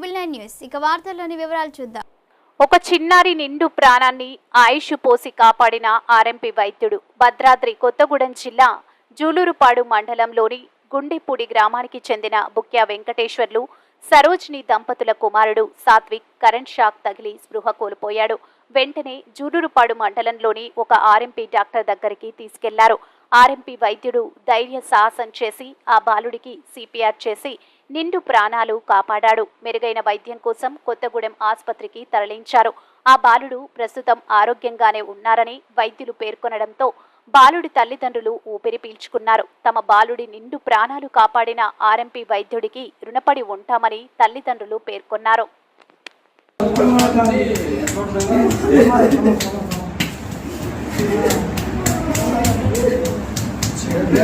Triple nine news ఇక వార్తల్లోని వివరాలు చూద్దాం. ఒక చిన్నారి నిండు ప్రాణాన్ని ఆయుష్ పోసి కాపాడిన ఆర్ఎంపీ వైద్యుడు భద్రాద్రి కొత్తగూడెం జిల్లా జూలూరుపాడు మండలంలోని గుండెపూడి గ్రామానికి చెందిన బుక్యా వెంకటేశ్వర్లు సరోజిని దంపతుల కుమారుడు సాత్విక్ కరెంట్ షాక్ తగిలి స్పృహ కోల్పోయాడు. వెంటనే జూలూరుపాడు మండలంలోని ఒక ఆర్ఎంపీ డాక్టర్ దగ్గరికి తీసుకెళ్ళారు. ఆర్ఎంపీ వైద్యుడు ధైర్య సాహసం చేసి ఆ బాలుడికి సిపిఆర్ చేసి నిండు ప్రాణాలు కాపాడాడు మెరుగైన వైద్యం కోసం కొత్తగూడెం ఆసుపత్రికి తరలించారు ఆ బాలుడు ప్రస్తుతం ఆరోగ్యంగానే ఉన్నారని వైద్యులు పేర్కొనడంతో బాలుడి తల్లిదండ్రులు ఊపిరి పీల్చుకున్నారు తమ బాలుడి నిండు ప్రాణాలు కాపాడిన ఆర్ఎంపీ వైద్యుడికి రుణపడి ఉంటామని తల్లిదండ్రులు పేర్కొన్నారు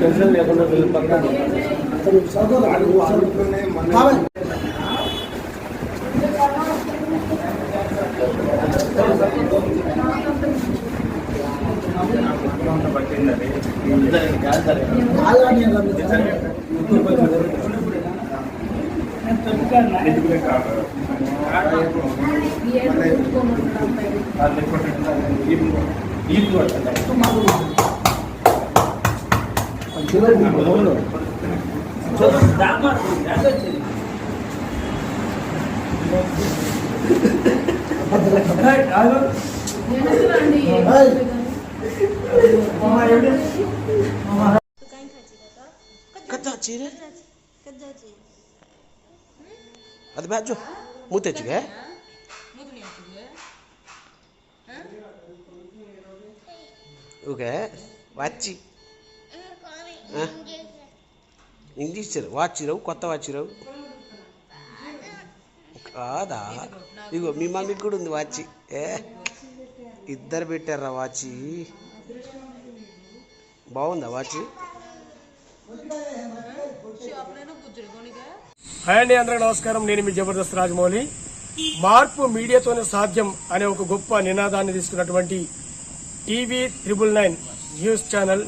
టెన్షన్ లేకుండా કચ્ચા ચીરે అది బ్యాచ్ మూతి తెచ్చుగా ఇంగ్లీష్ వాచిరావు కొత్త వాచిరావు కాదా? ఇగో మీ మమ్మీకి కూడా ఉంది వాచి. ఏ? ఇద్దరు పెట్టారా వాచి? బాగుందా వాచి? హాయ్ అండి అందరికీ నమస్కారం. నేను మీ జబర్దస్త్ రాజమౌళి. మార్పు మీడియాతోనే సాధ్యం అనే ఒక గొప్ప నినాదాన్ని తీసుకున్నటువంటి TV triple nine news channel